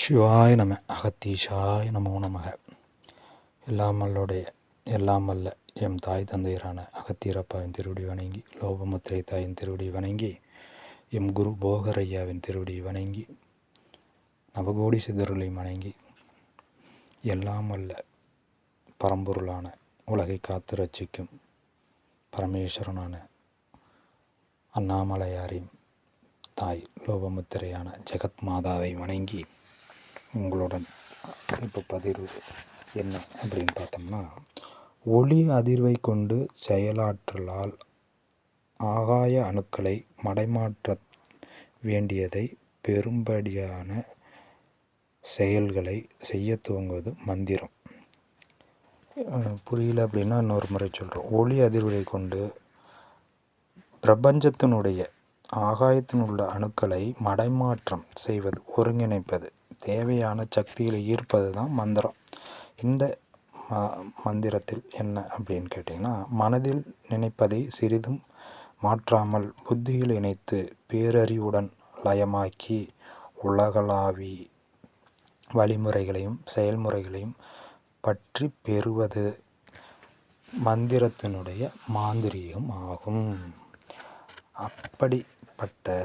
சிவாய நம அகத்தீஷாய நமோ நமக. எல்லாம் அல்லோடைய எல்லாம் அல்ல எம் தாய் தந்தையரான அகத்தீரப்பாவின் திருவடி வணங்கி லோபமுத்திரை தாயின் திருவடி வணங்கி எம் குரு போகரையாவின் திருவடி வணங்கி நவகோடி சிதறலை வணங்கி எல்லாம் அல்ல பரம்பொருளான உலகை காத்து ரட்சிக்கும் பரமேஸ்வரனான அண்ணாமலையாரின் தாய் லோபமுத்திரையான ஜெகத் மாதாவை வணங்கி உங்களுடன் இப்போ பதிவு என்ன அப்படின்னு பார்த்தோம்னா ஒளி அதிர்வை கொண்டு செயலாற்றலால் ஆகாய அணுக்களை மடைமாற்ற வேண்டியதை பெரும்படியான செயல்களை செய்ய துவங்குவது மந்திரம். புரியல அப்படின்னா இன்னொரு முறை சொல்கிறோம் ஒளி அதிர்வை கொண்டு பிரபஞ்சத்தினுடைய ஆகாயத்தினுள்ள அணுக்களை மடைமாற்றம் செய்வது ஒருங்கிணைப்பது. தேவையான சக்திகளை ஈர்ப்பது தான் மந்திரம். இந்த மந்திரத்தில் என்ன அப்படின்னு கேட்டிங்கன்னா மனதில் நினைப்பதை சிறிதும் மாற்றாமல் புத்தியில் இணைத்து பேரறிவுடன் லயமாக்கி உலகளாவி வழிமுறைகளையும் செயல்முறைகளையும் பற்றி பெறுவது மந்திரத்தினுடைய மாந்திரியம் ஆகும். அப்படிப்பட்ட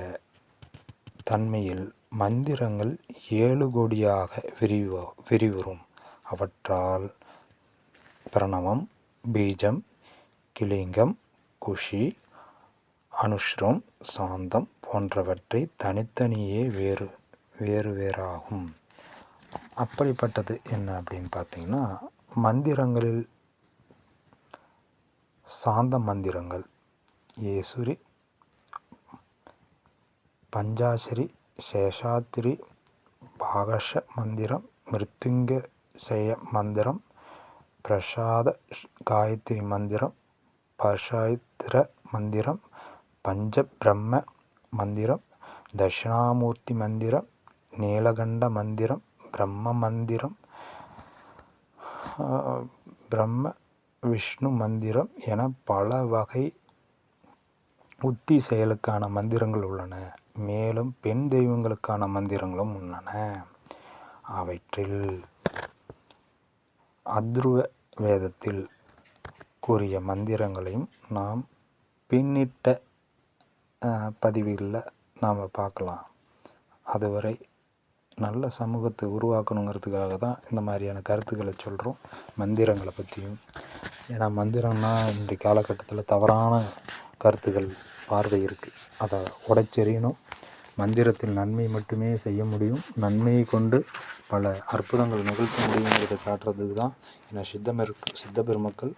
தன்மையில் மந்திரங்கள் ஏழு கோடியாக விரிவ விரிவுறும். அவற்றால் பிரணவம் பீஜம் கிளிங்கம் குஷி அனுஷ்ரம் சாந்தம் போன்றவற்றை தனித்தனியே வேறு வேறு வேறாகும். அப்படிப்பட்டது என்ன அப்படின்னு பார்த்தீங்கன்னா மந்திரங்களில் சாந்த மந்திரங்கள். ஏசுரி பஞ்சாசரி சேஷாத்ரி பாகஷ மந்திரம் மிருத்யுஞ்சய மந்திரம் பிரசாத காயத்ரி மந்திரம் பஷாயித்ர மந்திரம் பஞ்சபிரம்ம மந்திரம் தட்சிணாமூர்த்தி மந்திரம் நீலகண்ட மந்திரம் பிரம்ம மந்திரம் பிரம்ம விஷ்ணு மந்திரம் என பல வகை உத்தி செயலுக்கான மந்திரங்கள் உள்ளன. மேலும் பெண் தெய்வங்களுக்கான மந்திரங்களும் உள்ளன. அவற்றில் அத்ருவ வேதத்தில் கூறிய மந்திரங்களையும் நாம் பின்னிட்ட பதிவுகளில் நாம் பார்க்கலாம். அதுவரை நல்ல சமூகத்தை உருவாக்கணுங்கிறதுக்காக தான் இந்த மாதிரியான கருத்துக்களை சொல்கிறோம் மந்திரங்களை பற்றியும் ஏன்னா மந்திரம்னா இன்றைய காலகட்டத்தில் தவறான கருத்துக்கள் பார்வை இருக்குது அதை உடைச்செறியணும். மந்திரத்தில் நன்மை மட்டுமே செய்ய முடியும். நன்மையை கொண்டு பல அற்புதங்கள் நிகழ்த்த முடியுங்கிறத காட்டுறதுக்கு தான் ஏன்னா சித்தமெரு சித்த பெருமக்கள்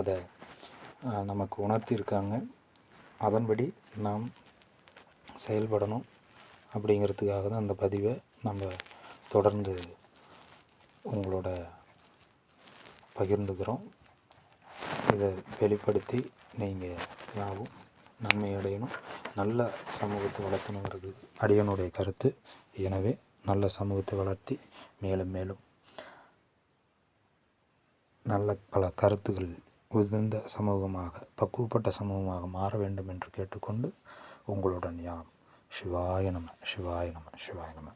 அதை நமக்கு உணர்த்தியிருக்காங்க. அதன்படி நாம் செயல்படணும் அப்படிங்கிறதுக்காக தான் அந்த பதிவை நம்ம தொடர்ந்து உங்களோட பகிர்ந்துக்கிறோம். இதை வெளிப்படுத்தி நீங்கள் யாவும் நன்மை அடையணும். நல்ல சமூகத்தை வளர்த்தணுங்கிறது அடியனுடைய கருத்து. எனவே நல்ல சமூகத்தை வளர்த்தி மேலும் மேலும் நல்ல பல கருத்துகள் உதிர்ந்த சமூகமாக பக்குவப்பட்ட சமூகமாக மாற வேண்டும் என்று கேட்டுக்கொண்டு உங்களுடன் யாம். சிவாய நம சிவாய நம சிவாய நம.